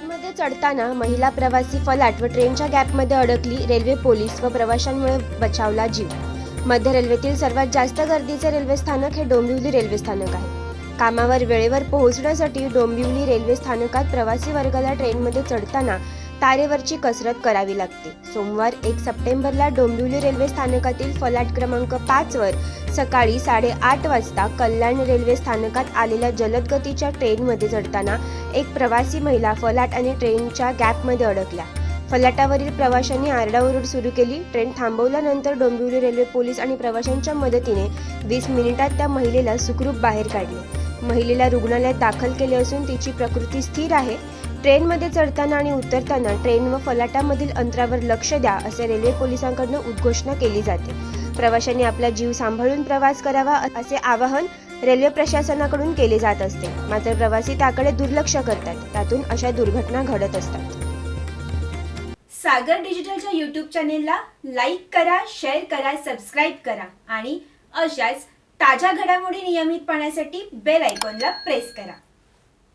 ट्रेनमध्ये चढताना महिला प्रवासी फलाट व ट्रेनच्या गॅपमध्ये अडकली रेल्वे पोलीस व प्रवाशांमुळे बचावला जीव. मध्य रेल्वेतील सर्वात जास्त गर्दीचे रेल्वे स्थानक हे डोंबिवली रेल्वे स्थानक आहे. कामावर वेळेवर पोहोचण्यासाठी डोंबिवली रेल्वे स्थानकात प्रवासी वर्गाला ट्रेनमध्ये चढताना तारेवरची कसरत करावी लागते. सोमवार एक सप्टेंबरला डोंबिवली रेल्वे स्थानकातील फलाट क्रमांक पाचवर सकाळी साडेआठ वाजता कल्याण रेल्वे स्थानकात आलेल्या जलद गतीच्या ट्रेनमध्ये चढताना एक प्रवासी महिला फलाट आणि ट्रेनच्या गॅपमध्ये अडकल्या. फलाटावरील प्रवाशांनी आरडाओरड सुरू केली. ट्रेन थांबवल्यानंतर डोंबिवली रेल्वे पोलीस आणि प्रवाशांच्या मदतीने वीस मिनिटात त्या महिलेला सुखरूप बाहेर काढले. महिलेला रुग्णालयात दाखल केले असून तिची प्रकृती स्थिर आहे. ट्रेनमध्ये चढताना आणि उतरताना ट्रेन व फलाटामधील अंतरावर लक्ष द्या असे रेल्वे पोलिसांकडून उद्घोषणा केली जाते. प्रवाशांनी आपला जीव सांभाळून प्रवास करावा असे आवाहन रेल्वे प्रशासनाकडून केले जात असते. मात्र प्रवासी त्याकडे दुर्लक्ष करतात. त्यातून अशा दुर्घटना घडत असतात. सागर डिजिटलच्या यूट्यूब चॅनेलला लाईक करा शेअर करा सबस्क्राईब करा आणि अशाच ताज्या घडामोडी नियमित पाहण्यासाठी बेल आयकॉनला प्रेस करा.